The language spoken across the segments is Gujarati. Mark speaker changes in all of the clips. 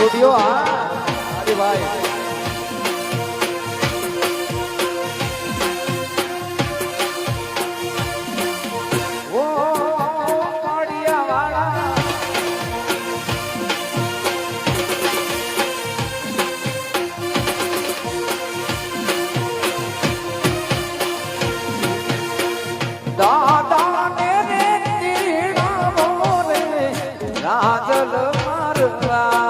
Speaker 1: સ્ટુડિયો હા. અરે ભાઈ. રાધલ મારવા.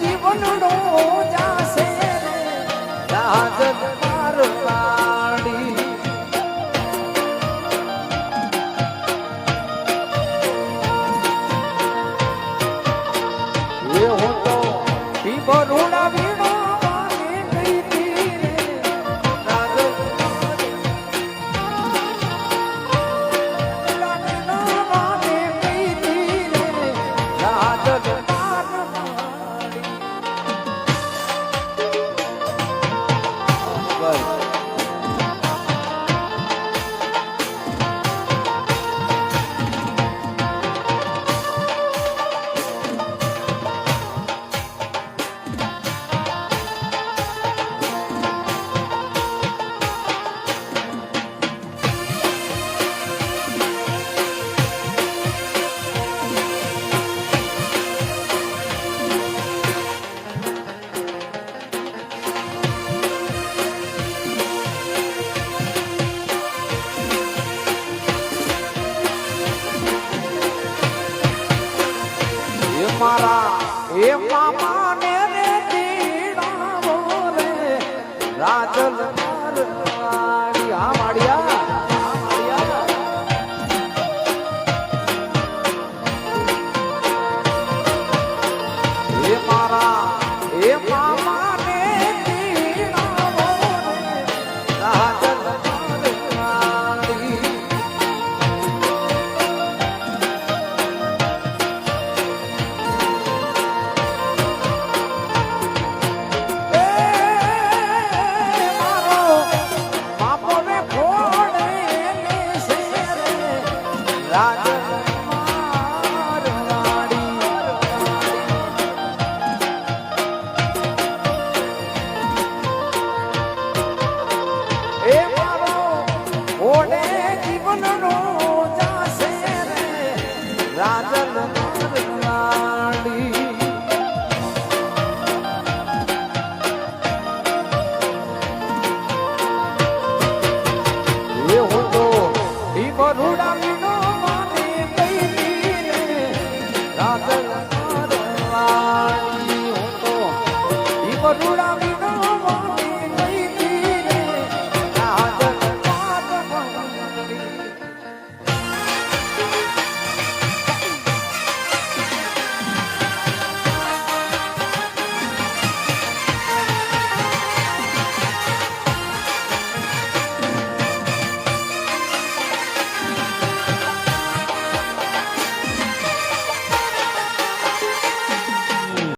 Speaker 1: જીવન નો જાશે રાજ મારા. એ મામા love.